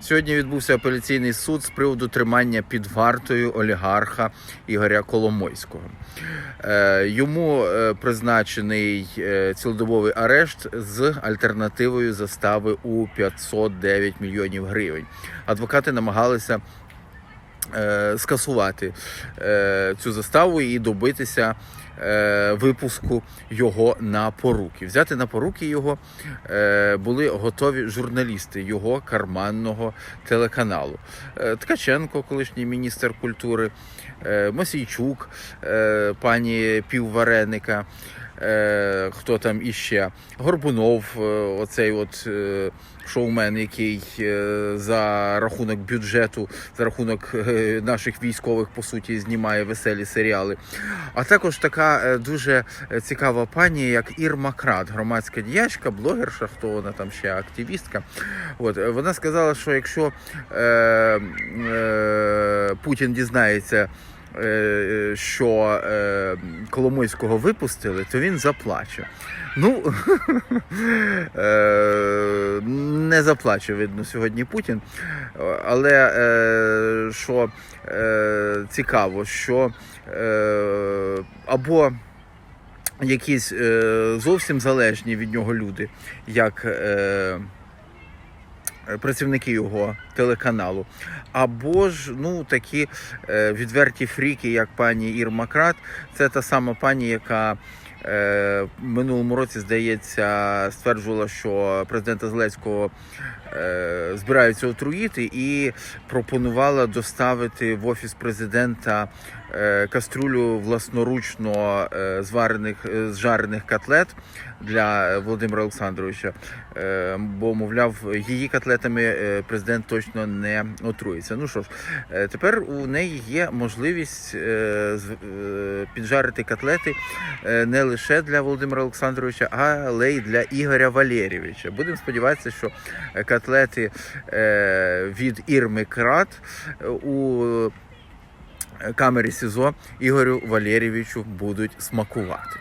Сьогодні відбувся апеляційний суд з приводу тримання під вартою олігарха Ігоря Коломойського. Е, Йому е, призначений е, цілодобовий арешт з альтернативою застави у 509 мільйонів гривень. Адвокати намагалися скасувати е, цю заставу і добитися е, випуску його на поруки. Взяти на поруки його е, були готові журналісти його карманного телеканалу. Е, Ткаченко, колишній міністр культури, е, Мосійчук, е, пані Піввареника. Е, хто там іще? Горбунов, е, оцей от е, шоумен, який е, за рахунок бюджету, за рахунок наших військових, по суті, знімає веселі серіали. А також така дуже цікава пані, як Ірма Крат, громадська діячка, блогерша, хто вона там ще активістка. От вона сказала, що якщо е, е, Путін дізнається. Е, Що е, Коломойського випустили, то він заплаче. Ну е, не заплаче, видно, сьогодні Путін. Але е, що е, цікаво, що е, або якісь е, зовсім залежні від нього люди, як е, працівники його телеканалу, або ж ну такі е, відверті фріки, як пані Ірма Крат, це та сама пані, яка е, в минулому році, здається, стверджувала, що президента Зеленського е, збираються отруїти, і пропонувала доставити в офіс президента е, каструлю власноручно е, зварених е, зжарених котлет для Володимира Олександровича. Бо, мовляв, її котлетами президент точно не отруїться. Ну що ж, тепер у неї є можливість піджарити котлети не лише для Володимира Олександровича, але й для Ігоря Валерійовича. Будемо сподіватися, що котлети від Ірми Крат у камері СІЗО Ігорю Валерійовичу будуть смакувати.